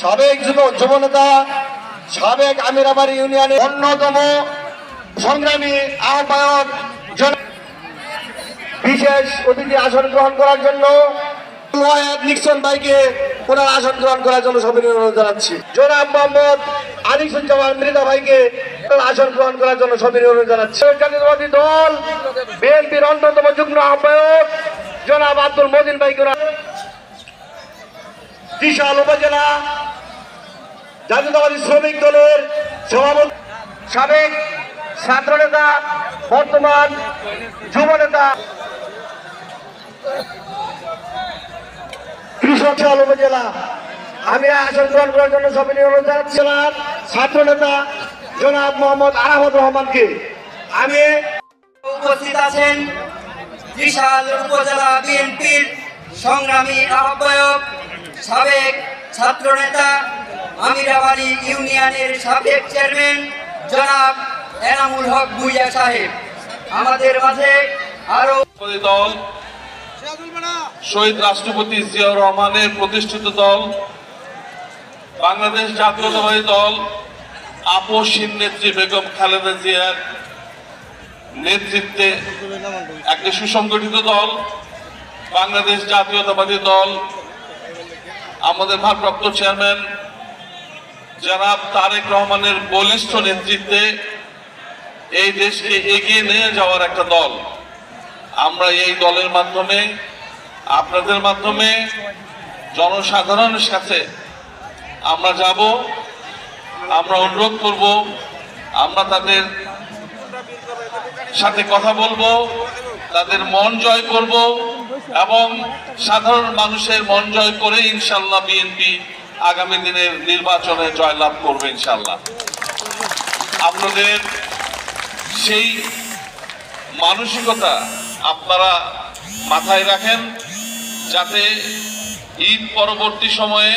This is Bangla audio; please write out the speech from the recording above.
সাবেক যুব যুবনেতা, সাবেক আমিরাবাড়ি ইউনিয়নের অন্যতম সংগ্রামী আহ্বায়ক বিশেষ অতিথি আসন গ্রহণ করার জন্য ভাইকে আসন গ্রহণ করার জন্য মৃদা ভাইকে আসন গ্রহণ করার জন্য জনাব আব্দুল মদিন ভাইকে ত্রিশাল উপজেলা। জাতীয়তাবাদী শ্রমিক দলের সভাপতি, সাবেক ছাত্র নেতা, বর্তমান যুব নেতা। কৃষক সাল উপজেলা। আমি আসন গ্রহণ করার জন্য সবাই অনুরোধ জেলার ছাত্র নেতা জনাব মোহাম্মদ আহমদ রহমানকে। আমি উপস্থিত আছেন বিশাল উপজেলা বিএনপির সংগ্রামী আহ্বায়ক সাবেক ছাত্রনেতা আমিরাবাড়ি ইউনিয়নের সাবেক চেয়ারম্যান জনাব এনামুল হক ভুইয়া সাহেব। আমাদের মাঝে আরও দল, শহীদ রাষ্ট্রপতি জিয়াউর রহমানের প্রতিষ্ঠিত দল, বাংলাদেশ জাতীয়তাবাদী দল আপসীন নেত্রী বেগম খালেদা জিয়ার নেতৃত্বে একটি সুসংগঠিত দল, বাংলাদেশ জাতীয়তাবাদী দল আমাদের ভারপ্রাপ্ত চেয়ারম্যান জনাব তারেক রহমানের বলিষ্ঠ নেতৃত্বে এই দেশকে এগিয়ে নিয়ে যাওয়ার একটা দল। আমরা এই দলের মাধ্যমে, আপনাদের মাধ্যমে, জনসাধারণের সাথে আমরা যাব, আমরা অনুরোধ করব, আমরা তাদের সাথে কথা বলব, তাদের মন জয় করব এবং সাধারণ মানুষের মন জয় করে ইনশাল্লাহ বিএনপি আগামী দিনের নির্বাচনে জয়লাভ করবে ইনশাল্লাহ। আপনাদের সেই মানসিকতা আপনারা মাথায় রাখেন যাতে ঈদ পরবর্তী সময়ে